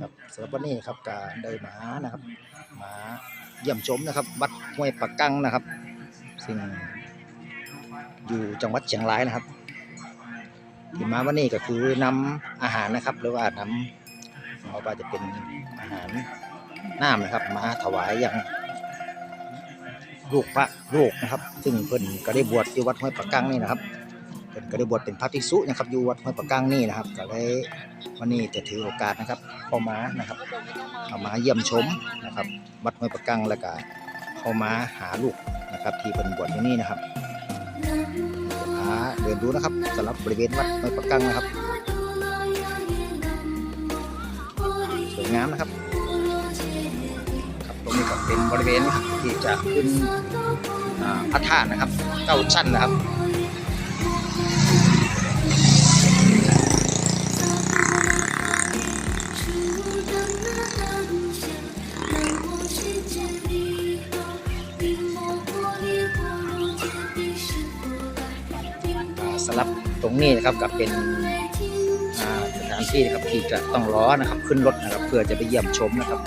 ครับสำหรับวันนี้ครับก็ได้มานะครับ มาเยี่ยมชมนะครับวัดห้วยปักกังนะครับ ซึ่งอยู่จังหวัดเชียงรายนะครับที่มาวันนี้ก็คือนำอาหารนะครับ หรือว่านำเอาว่าจะเป็นอาหารน้ำนะครับ มาถวายยังลูกพระลูกนะครับ ซึ่งเพิ่นก็ได้บวชอยู่วัดห้วยปักกังนี่นะครับ เพิ่นก็ได้บวชเป็นพระภิกษุนะครับอยู่วัดห้วยปักกังนี่นะครับ ก็เลยวันนี้จะถือโอกาสนะครับเข้ามานะครับเข้ามาเยี่ยมชมนะครับวัดห้วยปักกังแล้วก็เข้ามาหาลูกนะครับที่เพิ่นบวชอยู่นี่นะครับหาเดินดูนะครับสำหรับบริเวณวัดห้วยปักกังนะครับสวยงามนะครับครับตรงนี้ก็เป็นบริเวณที่จะขึ้นพระธาตุนะครับเก้าชั้นนะครับ สำหรับตรงนี้นะครับก็เป็นสถานที่นะครับที่จะต้องล้อนะครับ ขึ้นรถนะครับ เพื่อจะไปเยี่ยมชมนะครับ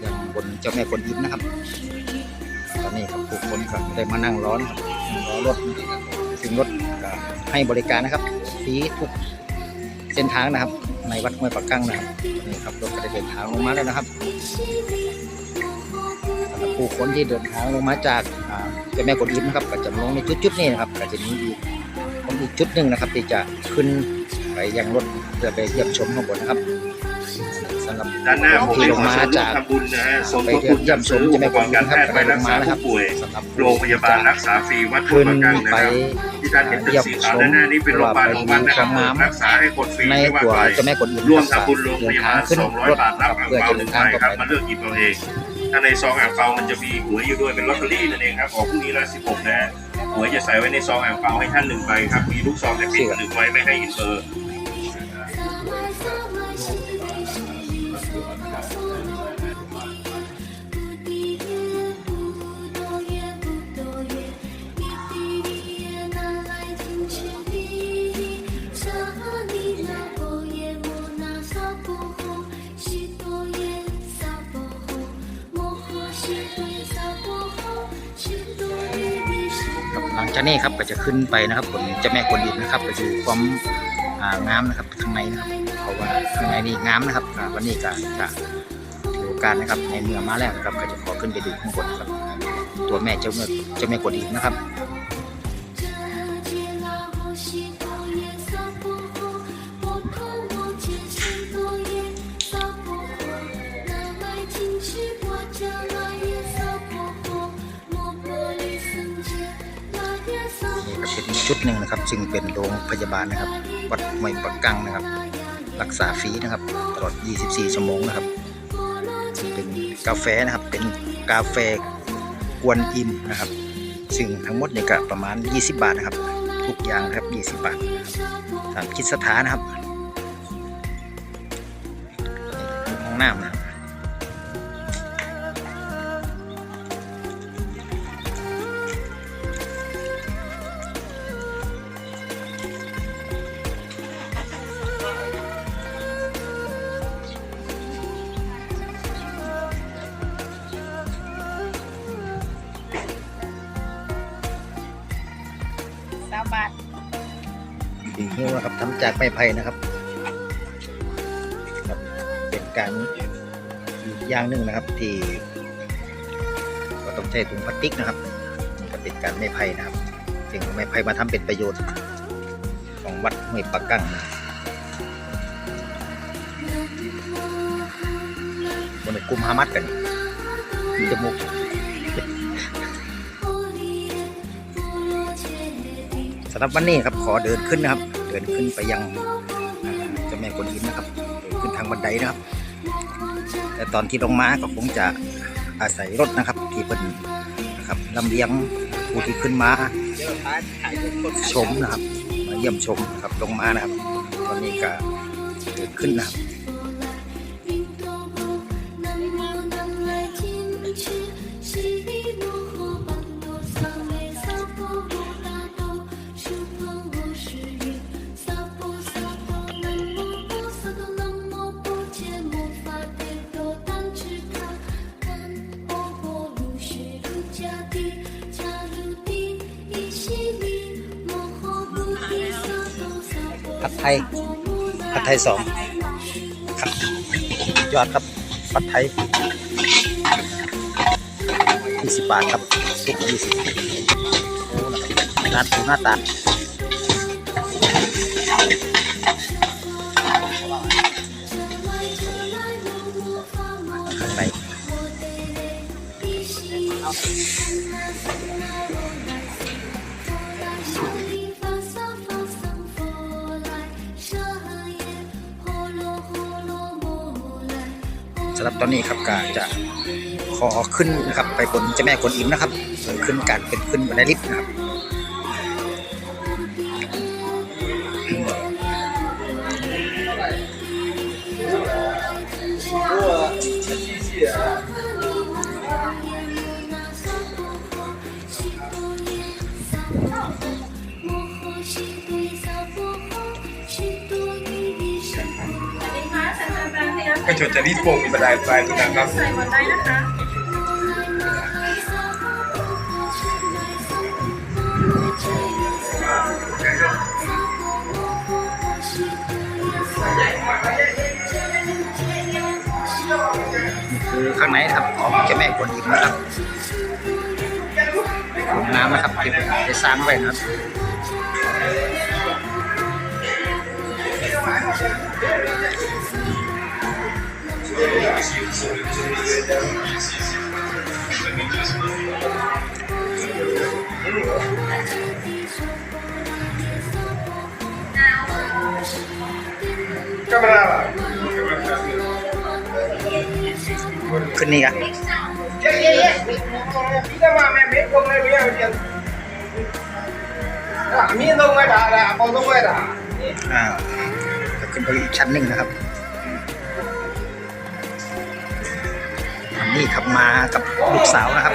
อย่างบนเจ้าแม่กวนอิมนะครับ ตอนนี้ครับผู้คนก็ได้มานั่งร้อนครับรอรถถึงรถให้บริการนะครับฟรีทุกเส้นทางนะครับ ในวัดห้วยปักกั้งนะครับนี่ครับรถก็ได้เดินทางลงมาแล้วนะครับสำหรับผู้คนที่เดินทางลงมาจากเจ้าแม่กวนอิมนะครับก็จะลงในจุดๆนี้นะครับก็จะมี อีกผมอีกจุดหนึ่งนะครับ ที่จะขึ้นไปยังรถเพื่อไปเยี่ยมชมข้างบนนะครับสำหรับด้านหน้าผมที่ให้ลขงอมาสมทจากบทำบุญนะฮะสมไปทบทุนเยี่ยมชมอุจะปไม่กกรวนณ์อิการมแพครับทย์ไปไปลรักงษามานะคผู้รับป่วยสำหรับโรงพยาบาลรักษาฟรีวัดทุ่ขึ้งนประกังนะไปครับที่ท่านเห็นตึกสีขาวด้านหน้านี้เป็นโรงพยาบาลของวัดนะครับรักษาให้คนฟรีในไม่ว่าตัวใครเจ้าแม่กวนอิมร่วมครับทำบุญโรงพเดินยาทาบางลขึ้นรถ200บาทรับครับอ่างเพื่อเปาจะหเดินึ่นงทางใบต่อครับไปมาเลือกหยิบเอาเองถ้าในซองอ่างเปามันจะมีหวยอยู่ด้วยเป็นลอตเตอรี่นั่นเองครับออกพรุ่งนี้ละ16นะฮะห วยจะใส่ไว้ในซองอ่างเปาให้ท่านหนึ่งใบครับ มีลูกซองจะปิดหนึกไว้ไม่ให้อินเตอร์ จากนี้ครับก็จะขึ้นไปนะครับบนเจ้าแม่กวนอิมนะครับ ก็จะอยู่ความงามนะครับข้างในนะครับเพราะว่าข้างในนี่งามนะครับวันนี้ก็จะถือโอกาสนะครับในเมืองมาแล้วนะครับก็จะขอขึ้นไปดูข้างบนครับ ตัวแม่เจ้าเมื่อเจ้าแม่กวนอิมนะครับ เป็นอีกจุดหนึ่งนะครับ ซึ่งเป็นโรงพยาบาลนะครับ วัดห้วยปักกังนะครับ รักษาฟรีนะครับ ตลอด 24 ชั่วโมงนะครับ ซึ่งเป็นกาแฟนะครับ เป็นกาแฟกวนอิมนะครับ ซึ่งทั้งหมดเนี่ยก็ประมาณ 20 บาทนะครับ ทุกอย่างครับ 20 บาทนะครับตามคิดสถานนะครับห้องน้ำนะ สามบาทสีหิ้วนะครับทำจากไม้ไผ่นะครับครับ เป็นการอีกอย่างหนึ่งนะครับ ที่ก็ต้องใช้ถุงพลาสติกนะครับนี่ก็เป็นการไม้ไผ่นะครับซึ่งไม้ไผ่มาทำเป็นประโยชน์ ของวัดห้วยปักกั้งนะครับบนกลุ่มฮามัดกันมีจมูกำหรับวันนี้ครับขอเดินขึ้นนะครับ เดินขึ้นไปยังเจ้าแม่กวนอิมนะครับ เดินขึ้นทางบันไดนะครับ แต่ตอนที่ลงมาก็คงจะอาศัยรถนะครับ ที่เป็นนะครับลำเลียงผู้ที่ขึ้นมาชมนะครับ มาเยี่ยมชมครับลงมานะครับ ตอนนี้ก็เดินขึ้นนะครับ ยผัดไทยสองครับยอดครับผัดไทย20บาทครับซุปยี่สิบโอ้นะครับร้านปูหน้าตา อนนี้ครับก็จะขอขึ้นนะครับ ไปบนเจ้าแม่กวนอิมนะครับขึ้นการเป็นขึ้นบันไดลิฟต์นะครับ กระจกจะรีดโป่งมีบันไดไฟทุกนะครับใส่หมดได้นะคะคือข้างในนะครับของเจ้าแม่กวนอิมนะครับห้องน้ำนะครับที่ได้สร้างไว้นะครับ ก็ไม่ได้หรอขึ้นนี่กัน kita mah main bekong lah dia dia. Ah, mi dong mai dah dah, apa dong mai dah. อ่าจะขึ้นไปอีกชั้นหนึ่งนะครับ นี่ครับมากับลูกสาวนะครับ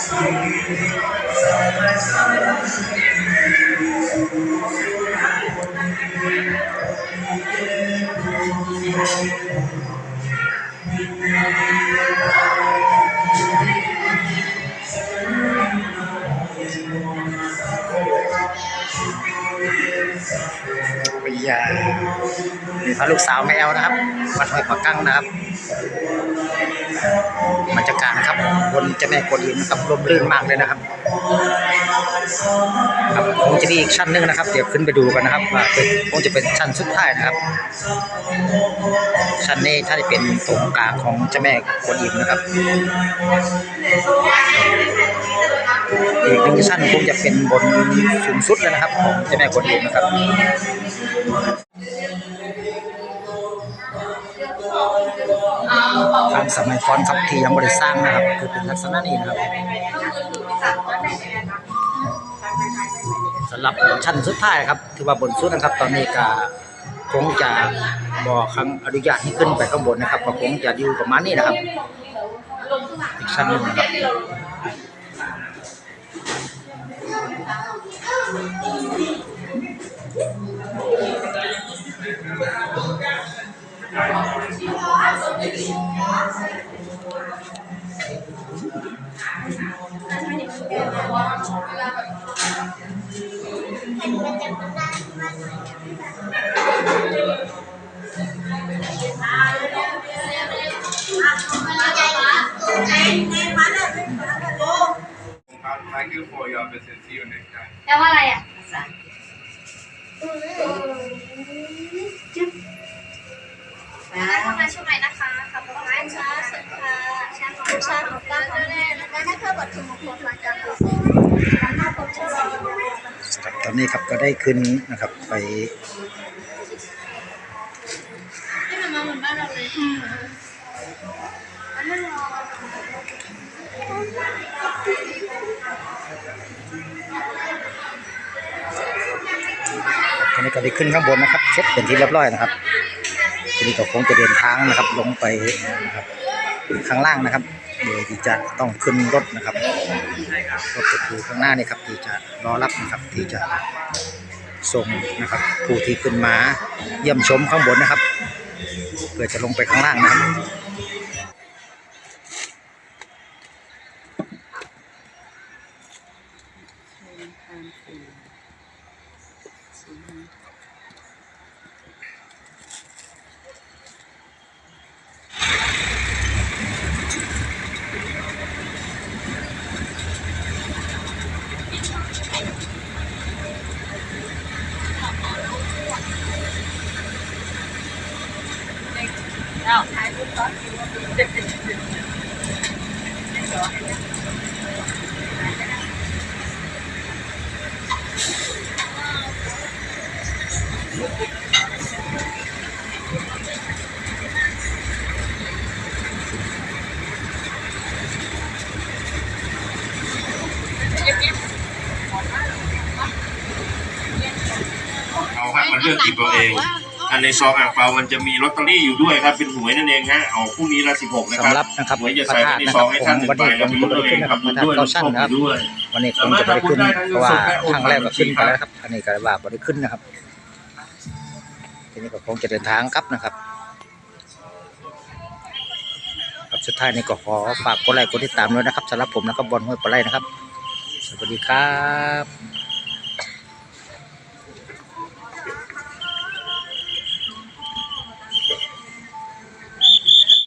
ปิยานี่พระลูกสาวแมวนะครับวัดห้วยปักกั้งนะครับ บรรยากาศครับบนเจ้าแม่กวนอิมนะครับร่มรื่นมากเลยนะครับครับคงจะมีอีกชั้นหนึ่งนะครับ เดี๋ยวขึ้นไปดูกันนะครับว่าเป็นคงจะเป็นชั้นสุดท้ายนะครับ ชั้นนี้ถ้าจะเป็นตรงกลางของเจ้าแม่กวนอิมนะครับอีกหนึ่งชั้นคงจะเป็นบนสูงสุดเลยนะครับ ของเจ้าแม่กวนอิมนะครับ ทางสมัยก่อนครับที่ยังบริสร้างนะครับ คือเป็นลักษณะนี้นะครับสำหรับชั้นสุดท้ายครับที่ว่าบนสุดนะครับ ตอนนี้ก็คงจะบอกครั้งอนุญาตให้ขึ้นไปข้างบนนะครับก็คงจะอยู่ประมาณนี้นะครับอีกชั้นหนึ่งนะครับ Thank แต่ใช้เด็กชุดเดียวนะเวลาแบบ อนนี้ครับก็ได้ขึ้นนะครับไปที่มันมาเหมือนบ้านเราเลยอันนั้นรอตอนนี้ก็ได้ขึ้นข้างบนนะครับ เช็ดเป็นที่เรียบร้อยนะครับทีนี้ก็คงจะเดินทางนะครับ ลงไปนะครับข้างล่างนะครับ โดยที่จะต้องขึ้นรถนะครับรถก็คือข้างหน้านี่ครับที่จะรอรับนะครับที่จะส่งนะครับผู้ที่ขึ้นมาเยี่ยมชมข้างบนนะครับ เพื่อจะลงไปข้างล่างนะครับ เอาครันเลือกหยิบเอาเอง อันในซองอ่างเปามันจะมีลอตเตอรี่อยู่ด้วยครับ เป็นหวยนั่นเองฮะเอาพรุ่งนี้ละสิบหกนะครับสำหรับนะครับหวยจะใส่ไว้ในซองให้ท่านหนึ่งใบแล้วจะลุ้นได้ขึ้นคนะรับครับลุ้นประธาด้วยเข้าชั่นนะครับวันนี้ผมจะได้ขึ้นเพราะว่าครั้งแรกก็ขึ้นไปแล้วครับ อันนี้ก็ว่าบ่ได้ขึ้นนะครับทีนี้ก็คงจะเดินทางครับนะครับครับสุดท้ายนี้ก็ขอฝากกดไลค์กดติดตามด้วยนะครับสำหรับผมนะครับบอลห้วยปลาไหลนะครับ สวัสดีครับ